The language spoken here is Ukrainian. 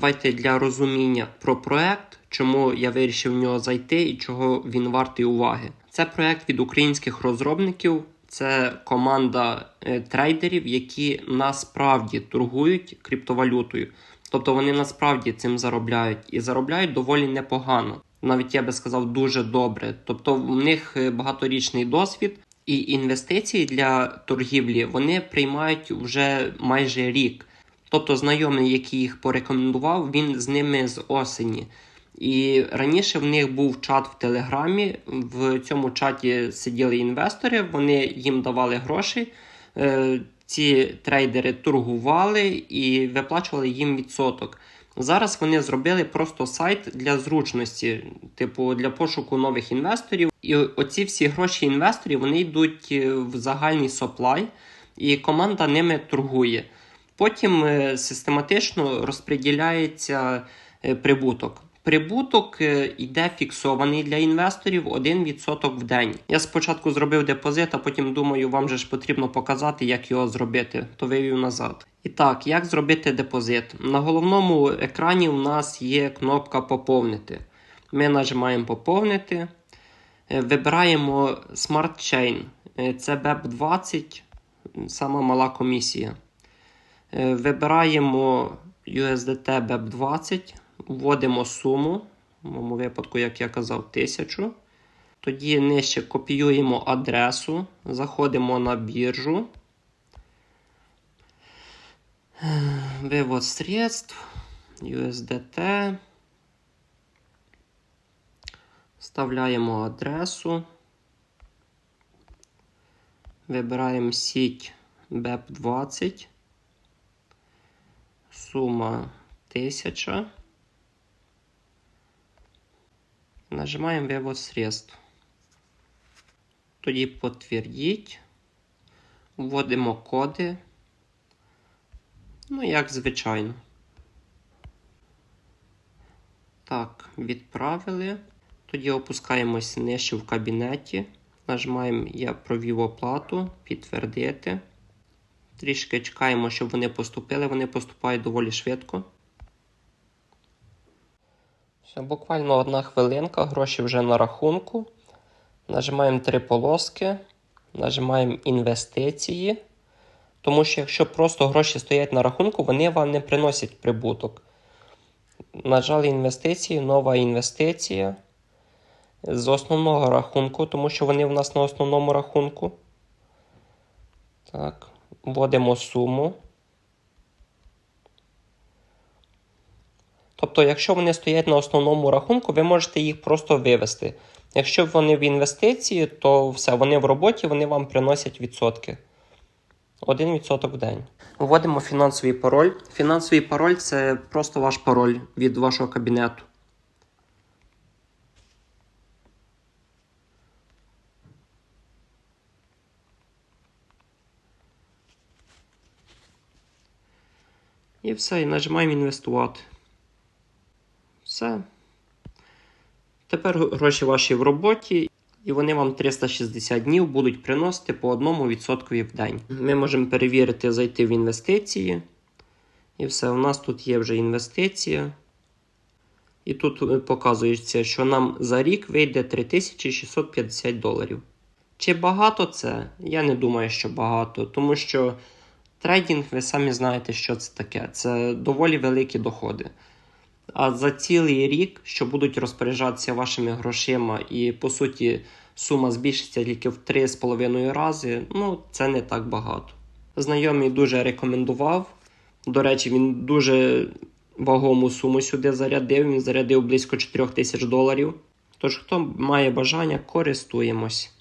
Давайте для розуміння про проект, чому я вирішив в нього зайти і чого він вартий уваги. Це проект від українських розробників. Це команда е, трейдерів, які насправді торгують криптовалютою. Тобто вони насправді цим заробляють і заробляють доволі непогано. Навіть я би сказав дуже добре. Тобто в них е, багаторічний досвід і інвестиції для торгівлі вони приймають вже майже рік. Тобто, знайомий, який їх порекомендував, він з ними з осені. І раніше в них був чат в Телеграмі. В цьому чаті сиділи інвестори, вони їм давали гроші. Е, ці трейдери торгували і виплачували їм відсоток. Зараз вони зробили просто сайт для зручності, типу для пошуку нових інвесторів. І оці всі гроші інвесторів вони йдуть е, в загальний соплай, і команда ними торгує. Потім е, систематично розподіляється е, прибуток. Прибуток йде фіксований для інвесторів 1% в день. Я спочатку зробив депозит, а потім думаю, вам же ж потрібно показати, як його зробити, то вивів назад. І так, як зробити депозит? На головному екрані у нас є кнопка Поповнити. Ми нажимаємо Поповнити. Вибираємо Smart Chain. Це BEP20, сама мала комісія. Вибираємо USDT BEP20. Вводимо суму, в моєму випадку, як я казав, 1000. Тоді нижче копіюємо адресу, заходимо на біржу. Вивод средств, USDT. Вставляємо адресу. Вибираємо сіть BEP20. Сума 1000. Нажимаємо вивод средств. Тоді підтвердіть. Вводимо коди. Ну, як звичайно. Так, відправили. Тоді опускаємось нижче в кабінеті. Нажимаємо Я провів оплату, підтвердити. Трішки чекаємо, щоб вони поступили. Вони поступають доволі швидко. Все, буквально одна хвилинка, гроші вже на рахунку. Нажимаємо три полоски, нажимаємо інвестиції. Тому що якщо просто гроші стоять на рахунку, вони вам не приносять прибуток. Нажали інвестиції, нова інвестиція. З основного рахунку, тому що вони в нас на основному рахунку. Так, вводимо суму. Тобто, якщо вони стоять на основному рахунку, ви можете їх просто вивести. Якщо вони в інвестиції, то все, вони в роботі, вони вам приносять відсотки. 1% в день. Вводимо фінансовий пароль. Фінансовий пароль це просто ваш пароль від вашого кабінету. І все, і нажимаємо інвестувати. Все. Тепер гроші ваші в роботі, і вони вам 360 днів будуть приносити по 1% в день. Ми можемо перевірити, зайти в інвестиції. І все, у нас тут є вже інвестиція. І тут показується, що нам за рік вийде 3650 доларів. Чи багато це? Я не думаю, що багато, тому що трейдинг, ви самі знаєте, що це таке. Це доволі великі доходи. А за цілий рік, що будуть розпоряджатися вашими грошима, і по суті сума збільшиться тільки в 3,5 рази, ну це не так багато. Знайомий дуже рекомендував. До речі, він дуже вагому суму сюди зарядив. Він зарядив близько 4 тисяч доларів. Тож, хто має бажання, користуємось.